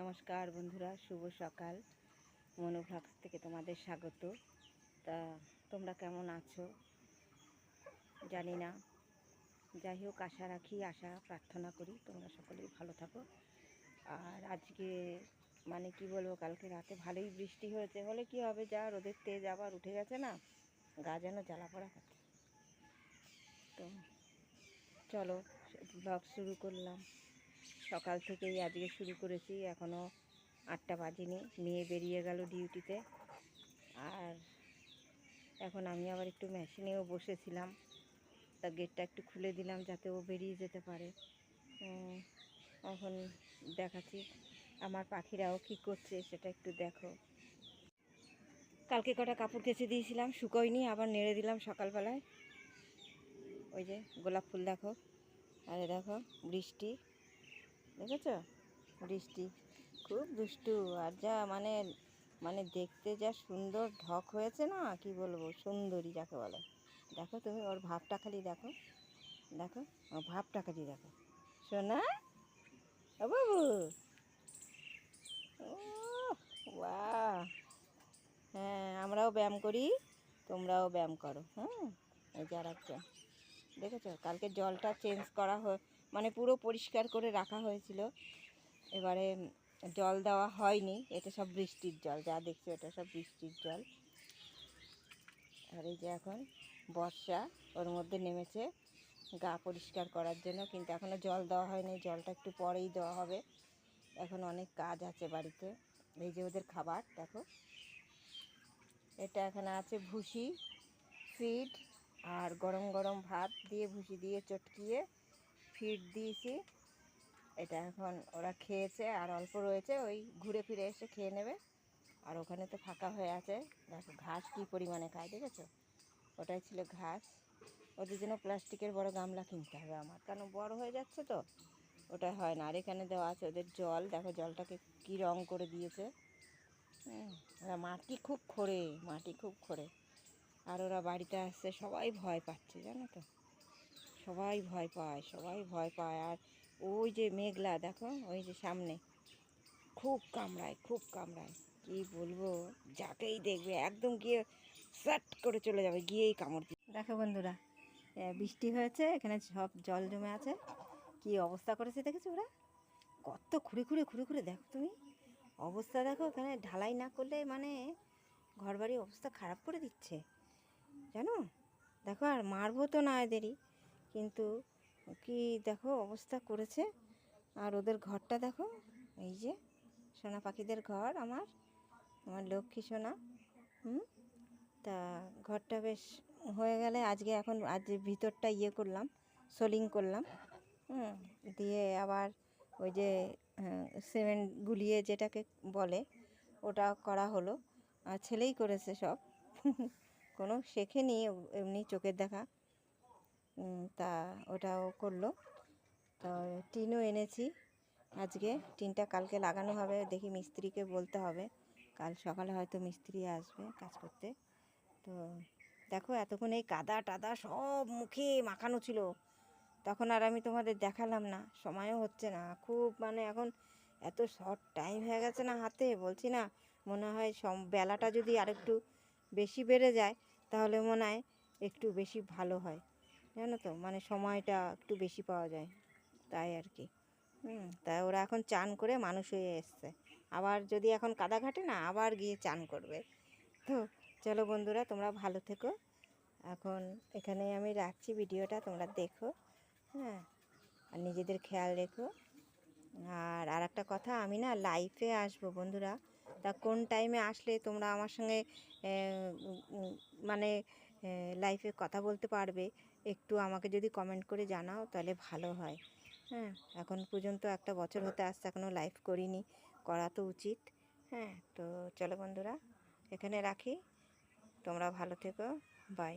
নমস্কার বন্ধুরা, শুভ সকাল। মনোভ্লগস থেকে তোমাদের স্বাগত। তা তোমরা কেমন আছো? জানি না। যাই হোক, আশা রাখি, আশা প্রার্থনা করি তোমরা সকলেই ভালো থাকো। আর আজকে মানে কি বলব, কালকে রাতে ভালোই বৃষ্টি হয়েছে। হলে কি হবে, যা রোদের তেজ আবার উঠে গেছে না, গা যেন জ্বালা পড়া খাচ্ছে তো চলো, ব্লগ শুরু করলাম। সকাল থেকেই আজকে শুরু করেছি এখনও আটটা বাজেনি, মেয়ে বেরিয়ে গেল ডিউটিতে। আর এখন আমি আবার একটু মেশিনেও বসেছিলাম, তা গেটটা একটু খুলে দিলাম যাতে ও বেরিয়ে যেতে পারে। এখন দেখাচ্ছি আমার পাখিরাও কী করছে, সেটা একটু দেখো। কালকে কটা কাপড় কেচে দিয়েছিলাম শুকোয়নি আবার নেড়ে দিলাম সকালবেলায়। ওই যে গোলাপ ফুল দেখো, আরে দেখো বৃষ্টি। দেখেছ? বৃষ্টি। খুব দুষ্টু। আর যা মানে মানে দেখতে যা সুন্দর ঢক হয়েছে না, কি বলব? সুন্দরী যাকে বলে। দেখো তুমি, ওর ভাবটা খালি দেখো। দেখো, ওর ভাবটা খালি দেখো। সোনা, ও বাবু। বাহ। হ্যাঁ আমরাও ব্যায়াম করি, তোমরাও ব্যায়াম করো। হ্যাঁ এই যে আর একজন দেখেছ? কালকে জলটা চেঞ্জ করা হয় মানে পুরো পরিষ্কার করে রাখা হয়েছিল। এবারে জল দেওয়া হয়নি, এটা সব বৃষ্টির জল, যা দেখছ এটা সব বৃষ্টির জল। আর এই যে এখন বর্ষা, ওর মধ্যে নেমেছে, গা পরিষ্কার করার জন্য, কিন্তু এখনও জল দেওয়া হয়নি, জলটা একটু পরেই দেওয়া হবে। এখন অনেক কাজ আছে বাড়িতে। এই যে ওদের খাবার, দেখো। এটা এখানে আছে ভুসি ফিড আর গরম গরম ভাত দিয়ে ভুসি দিয়ে চটকিয়ে ফিড দিয়েছি। এটা এখন ওরা খেয়েছে আর অল্প রয়েছে, ওই ঘুরে ফিরে এসে খেয়ে নেবে। আর ওখানে তো ফাঁকা হয়ে আছে। দেখো ঘাস কী পরিমাণে খায়, দেখেছ? ওটাই ছিল ঘাস। ওদের জন্য প্লাস্টিকের বড় গামলা কিনতে হবে আমার। কারণ বড় হয়ে যাচ্ছে তো? ওটা হয় না। আর এখানে দেওয়া আছে ওদের জল। দেখো জলটাকে কী রং করে দিয়েছে। ওরা মাটি খুব খোঁড়ে, মাটি খুব খোঁড়ে। আর ওরা বাড়িতে আসছে, সবাই ভয় পাচ্ছে, জানো তো? সবাই ভয় পায়, সবাই ভয় পায়। আর ওই যে মেঘলা, দেখো, ওই যে সামনে। খুব কামড়ায় খুব কামড়ায়। কি বলব? যাকেই দেখবে, একদম গিয়ে সাট করে চলে যাবে, গিয়েই কামড় দেখো বন্ধুরা বৃষ্টি হয়েছে, এখানে সব জল জমে আছে। কি অবস্থা করেছে দেখেছ ওরা? কত খুঁড়ে খুঁড়ে খুঁড়ে খুঁড়ে, দেখো তুমি। অবস্থা দেখো, এখানে ঢালাই না করলে মানে ঘরবাড়ির অবস্থা খারাপ করে দিচ্ছে। জানো? দেখো, আর মারবো তো না এদেরই। কিন্তু কি দেখো অবস্থা করেছে। আর ওদের ঘরটা দেখো, এই যে সোনা পাখিদের ঘর আমার আমার লক্ষ্মী সোনা, হুম? তা ঘরটা বেশ হয়ে গেলে আজকে এখন আজ ভিতরটা ইয়ে করলাম, সোলিং করলাম, হুম? দিয়ে আবার ওই যে সিমেন্ট গুলিয়ে যেটাকে বলে, ওটা করা হলো। আর ছেলেই করেছে সব। কোনো শেখেনি, এমনি চোখের দেখা। তা ওটাও করল। তো টিনও এনেছি। আজকে টিনটা কালকে লাগানো হবে। দেখি মিস্ত্রিকে বলতে হবে। কাল সকালে হয়তো মিস্ত্রি আসবে কাজ করতে। তো দেখো এতক্ষণ এই কাদা টাদা সব মুখে মাখানো ছিল। তখন আর আমি তোমাদের দেখালাম না। সময়ও হচ্ছে না। খুব মানে এখন এত শর্ট টাইম হয়ে গেছে না হাতে। বলছি না, মনে হয় সম, বেলাটা যদি আরেকটু বেশি বেড়ে যায়, তাহলে মনে হয় একটু বেশি ভালো হয়। জানো তো? মানে সময়টা একটু বেশি পাওয়া যায়, তাই আর কি। হুম তাই ওরা এখন চান করে মানুষ হয়ে এসছে। আবার যদি এখন কাদা ঘাটে না, আবার গিয়ে চান করবে। তো চলো বন্ধুরা, তোমরা ভালো থেকো। এখন এখানে আমি রাখছি ভিডিওটা, তোমরা দেখো হ্যাঁ। আর নিজেদের খেয়াল রেখো। আর আর একটা কথা, আমি না লাইফে আসব বন্ধুরা। তা কোন টাইমে আসলে তোমরা আমার সঙ্গে মানে লাইফে কথা বলতে পারবে, একটু আমাকে যদি কমেন্ট করে জানাও তাহলে ভালো হয়। হ্যাঁ এখন পর্যন্ত একটা বছর হতে আসছে এখনও লাইভ করিনি, করা তো উচিত। হ্যাঁ তো চলো বন্ধুরা, এখানে রাখি। তোমরা ভালো থেকো বাই